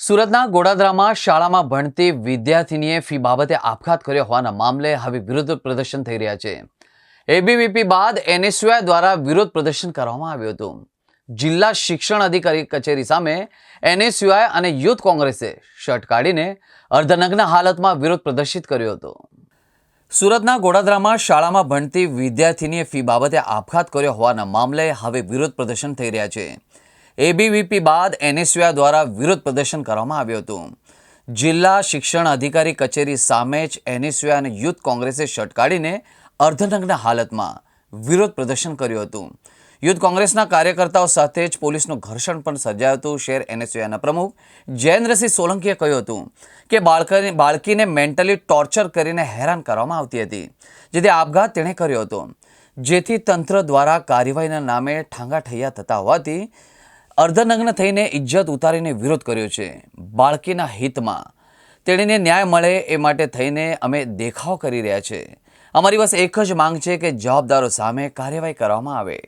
સુરતના ગોડાદરામાં શાળામાં ભણતી વિદ્યાર્થીનીએ ફી બાબતે આપઘાત કર્યો હોવાના મામલે હવે વિરોધ પ્રદર્શન થઈ રહ્યા છે. એબીવીપી બાદ એનએસયુઆઈ દ્વારા વિરોધ પ્રદર્શન કરવામાં આવ્યું હતું. જિલ્લા શિક્ષણ અધિકારી કચેરી સામે એનએસયુઆઈ અને યુથ કોંગ્રેસે શર્ટ કાઢીને અર્ધનગ્ન હાલતમાં વિરોધ પ્રદર્શિત કર્યો હતો. સુરતના ગોડાદરામાં શાળામાં ભણતી વિદ્યાર્થીનીએ ફી બાબતે આપઘાત કર્યો હોવાના મામલે હવે વિરોધ પ્રદર્શન થઈ રહ્યા છે. એબીવીપી બાદ એનએસયુઆઈ દ્વારા વિરોધ પ્રદર્શન કરવામાં આવ્યું હતું. જિલ્લા શિક્ષણ અધિકારી કચેરી સામે જ એનએસયુઆઈ અને યુથ કોંગ્રેસે શર્ટ કાઢીને અર્ધનગ્ન હાલતમાં વિરોધ પ્રદર્શન કર્યું હતું. યુથ કોંગ્રેસના કાર્યકર્તાઓ સાથે જ પોલીસનું ઘર્ષણ પણ સર્જાયું હતું. શેર એનએસયુઆઈના પ્રમુખ જયેન્દ્રસિંહ સોલંકીએ કહ્યું હતું કે બાળકને, બાળકીને મેન્ટલી ટોર્ચર કરીને હેરાન કરવામાં આવતી હતી, જેથી આપઘાત તેણે કર્યો હતો. જેથી તંત્ર દ્વારા કાર્યવાહીના નામે ઠાંગાઠૈયા થતા હોવાથી અર્ધનગ્ન થઈને ઇજ્જત ઉતારીને વિરોધ કર્યો છે. બાળકીના હિતમાં. તેણીને ન્યાય મળે એ માટે થઈને અમે દેખાવ કરી રહ્યા છે. અમારી બસ એક જ માંગ છે કે જવાબદારો સામે કાર્યવાહી કરવામાં આવે.